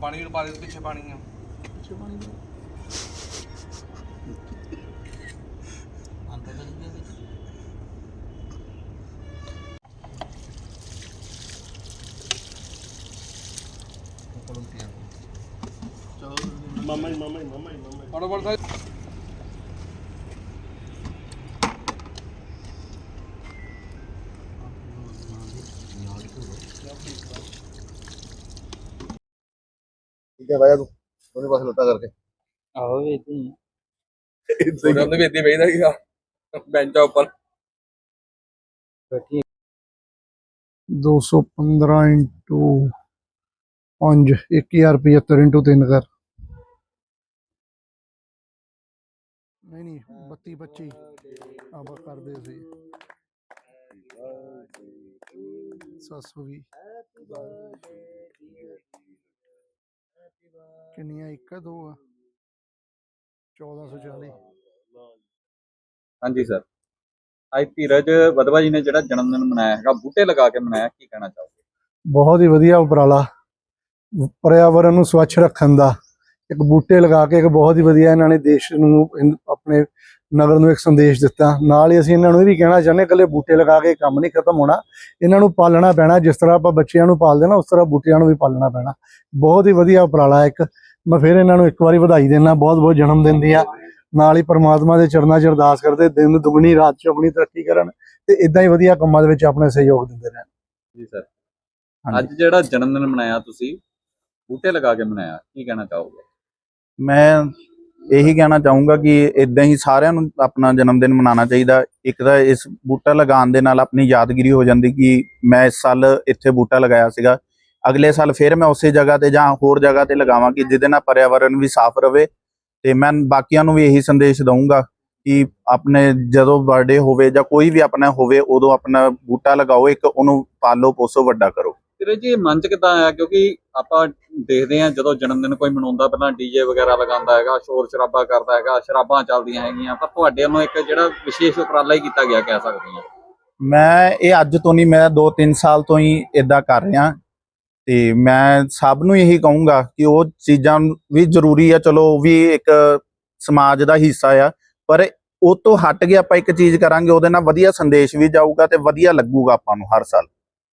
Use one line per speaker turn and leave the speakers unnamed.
ਪਾਣੀ ਨੂੰ ਪਾ ਦੇ ਪਿੱਛੇ ਪਾਣੀ ਆ।
ਮਾਮਾ ਜੀ ਮਾਮਾ ਜੀ ਮਾਮਾ ਜੀ ਮਾਮਾ ਜੀ।
ਠੀਕ ਹੈ ਬਾਇਆ ਤੂੰ। ਉਹਨੇ ਪਾਸੇ ਲੱਤਾਂ ਕਰਕੇ।
ਆਹੋ ਵੀ ਇਦਾਂ ਹੀ
ਉਹਦੇ ਉਹਦੇ ਵਿੱਚ ਬੈਠਦਾ ਸੀਗਾ ਬੈਂਚਾਂ ਉੱਪਰ।
ਬੈਠੀ
215 ਇੰਟੂ 5 1075 ਇੰਟੂ 3 ਕਰ। ਨਹੀਂ ਨਹੀਂ 32 25 ਆਬਾ ਕਰਦੇ ਸੀ। 720 ਕਿੰਨੀਆਂ? ਇੱਕ ਆ। ਦੋ ਆ 1440
ਹਾਂਜੀ ਸਰ। ਅੱਜ ਧੀਰਜ ਵਦਵਾ ਜੀ ਨੇ ਜਿਹੜਾ ਜਨਮ ਦਿਨ ਮਨਾਇਆ ਹੈਗਾ ਬੂਟੇ ਲਗਾ ਕੇ ਮਨਾਇਆ ਕੀ ਕਹਿਣਾ ਚਾਹੋਗੇ?
ਬਹੁਤ ਹੀ ਵਧੀਆ ਉਪਰਾਲਾ। ਪਰਿਆਵਰਨ ਨੂੰ ਸਵੱਛ ਰੱਖਣ ਦਾ। ਇੱਕ ਬੂਟੇ ਲਗਾ ਕੇ ਇੱਕ ਬਹੁਤ ਹੀ ਵਧੀਆ ਇਹਨਾਂ ਨੇ ਦੇਸ਼ ਨੂੰ ਆਪਣੇ ਨਗਰ ਨੂੰ ਇੱਕ ਸੰਦੇਸ਼ ਦਿੱਤਾ। ਨਾਲ ਹੀ ਅਸੀਂ ਇਹਨਾਂ ਨੂੰ ਇਹ ਵੀ ਕਹਿਣਾ ਚਾਹੁੰਦੇ ਇਕੱਲੇ ਬੂਟੇ ਲਗਾ ਕੇ ਕੰਮ ਨਹੀਂ ਖਤਮ ਹੋਣਾ। ਇਹਨਾਂ ਨੂੰ ਪਾਲਣਾ ਪੈਣਾ ਜਿਸ ਤਰ੍ਹਾਂ ਆਪਾਂ ਬੱਚਿਆਂ ਨੂੰ ਪਾਲਦੇ ਨਾ ਉਸ ਤਰ੍ਹਾਂ ਬੂਟਿਆਂ ਨੂੰ ਵੀ ਪਾਲਣਾ ਪੈਣਾ। ਬਹੁਤ ਹੀ ਵਧੀਆ ਉਪਰਾਲਾ ਹੈ ਇੱਕ। ਮੈਂ ਫਿਰ ਇਹਨਾਂ ਨੂੰ ਇੱਕ ਵਾਰੀ ਵਧਾਈ ਦੇਣਾ ਬਹੁਤ ਬਹੁਤ ਜਨਮ ਦਿਨ ਦੀਆਂ। ਨਾਲ ਹੀ ਪ੍ਰਮਾਤਮਾ ਦੇ ਚਰਨਾਂ 'ਚ ਅਰਦਾਸ ਕਰਦੇ ਦਿਨ ਦੁਗਣੀ ਰਾਤ 'ਚ ਆਪਣੀ ਤਰੱਕੀ ਕਰਨ ਤੇ ਇਦਾਂ ਹੀ ਵਧੀਆ ਕੰਮਾਂ ਦੇ ਵਿੱਚ ਆਪਣੇ ਸਹਿਯੋਗ ਦਿੰਦੇ ਰਹਿਣ।
ਜੀ ਸਰ। ਅੱਜ ਜਿਹੜਾ ਜਨਮ ਦਿਨ ਮਨਾਇਆ ਤੁਸੀਂ ਬੂਟੇ ਲਗਾ ਕੇ ਮਨਾਇਆ ਕੀ ਕਹਿਣਾ ਚਾਹੋਗੇ?
ਮੈਂ ਇਹੀ ਕਹਿਣਾ ਚਾਹੂੰਗਾ ਕਿ ਇਦਾਂ ਹੀ ਸਾਰਿਆਂ ਨੂੰ ਆਪਣਾ ਜਨਮ ਦਿਨ ਮਨਾਉਣਾ ਚਾਹੀਦਾ। ਇੱਕ ਤਾਂ ਇਸ ਬੂਟਾ ਲਗਾਉਣ ਦੇ ਨਾਲ ਆਪਣੀ ਯਾਦਗਿਰੀ ਹੋ ਜਾਂਦੀ ਕਿ ਮੈਂ ਇਸ ਸਾਲ ਇੱਥੇ ਬੂਟਾ ਲਗਾਇਆ ਸੀਗਾ। ਅਗਲੇ ਸਾਲ ਫਿਰ ਮੈਂ ਉਸੇ ਜਗ੍ਹਾ ਤੇ ਜਾਂ ਹੋਰ ਜਗ੍ਹਾ ਤੇ ਲਗਾਵਾਂ ਕਿ ਜਿਹਦੇ ਨਾਲ ਪਰਿਆਵਰਨ ਵੀ ਸਾਫ਼ ਰਵੇ। ਤੇ ਮੈਂ ਬਾਕੀਆਂ ਨੂੰ ਵੀ ਇਹੀ ਸੰਦੇਸ਼ ਦਊਂਗਾ ਕਿ ਆਪਣੇ ਜਦੋਂ ਬਰਥਡੇ ਹੋਵੇ ਜਾਂ ਕੋਈ ਵੀ ਆਪਣਾ ਹੋਵੇ, ਉਦੋਂ ਆਪਣਾ ਬੂਟਾ ਲਗਾਓ, ਇੱਕ ਉਹਨੂੰ ਪਾਲੋ, ਪੋਸੋ, ਵੱਡਾ ਕਰੋ।
ਧੀਰਜ ਜੀ, ਮਨ ਚ ਕਿੱਦਾਂ ਆਇਆ? ਕਿਉਂਕਿ ਆਪਾਂ ਦੇਖਦੇ ਹਾਂ ਜਦੋਂ ਜਨਮ ਦਿਨ ਕੋਈ ਮਨਾਉਂਦਾ, ਪਹਿਲਾਂ ਡੀਜੇ ਵਗੈਰਾ ਲਗਾਉਂਦਾ ਹੈਗਾ, ਸ਼ੋਰ ਸ਼ਰਾਬਾ ਕਰਦਾ ਹੈਗਾ, ਸ਼ਰਾਬਾਂ ਚੱਲਦੀਆਂ ਹੈਗੀਆਂ ਪਰ ਤੁਹਾਡੇ ਵੱਲੋਂ ਇੱਕ ਜਿਹੜਾ ਵਿਸ਼ੇਸ਼ ਉਪਰਾਲਾ ਹੀ ਕੀਤਾ ਗਿਆ, ਕਹਿ ਸਕਦੇ ਹਾਂ।
ਮੈਂ, ਇਹ ਅੱਜ ਤੋਂ ਨਹੀਂ, ਮੈਂ 2-3 ਸਾਲ ਤੋਂ ਹੀ ਇਦਾਂ ਕਰ ਰਿਹਾ। ਤੇ ਮੈਂ ਸਭ ਨੂੰ ਇਹੀ ਕਹੂੰਗਾ ਕਿ ਉਹ ਚੀਜ਼ਾਂ ਵੀ ਜ਼ਰੂਰੀ ਆ, ਚਲੋ ਉਹ ਵੀ ਇੱਕ ਸਮਾਜ ਦਾ ਹਿੱਸਾ ਆ, ਪਰ ਉਹ ਤੋਂ ਹਟ ਕੇ ਆਪਾਂ ਇੱਕ ਚੀਜ਼ ਕਰਾਂਗੇ, ਉਹਦੇ ਨਾਲ ਵਧੀਆ ਸੰਦੇਸ਼ ਵੀ ਜਾਊਗਾ ਤੇ ਵਧੀਆ ਲੱਗੂਗਾ ਆਪਾਂ ਨੂੰ ਹਰ ਸਾਲ।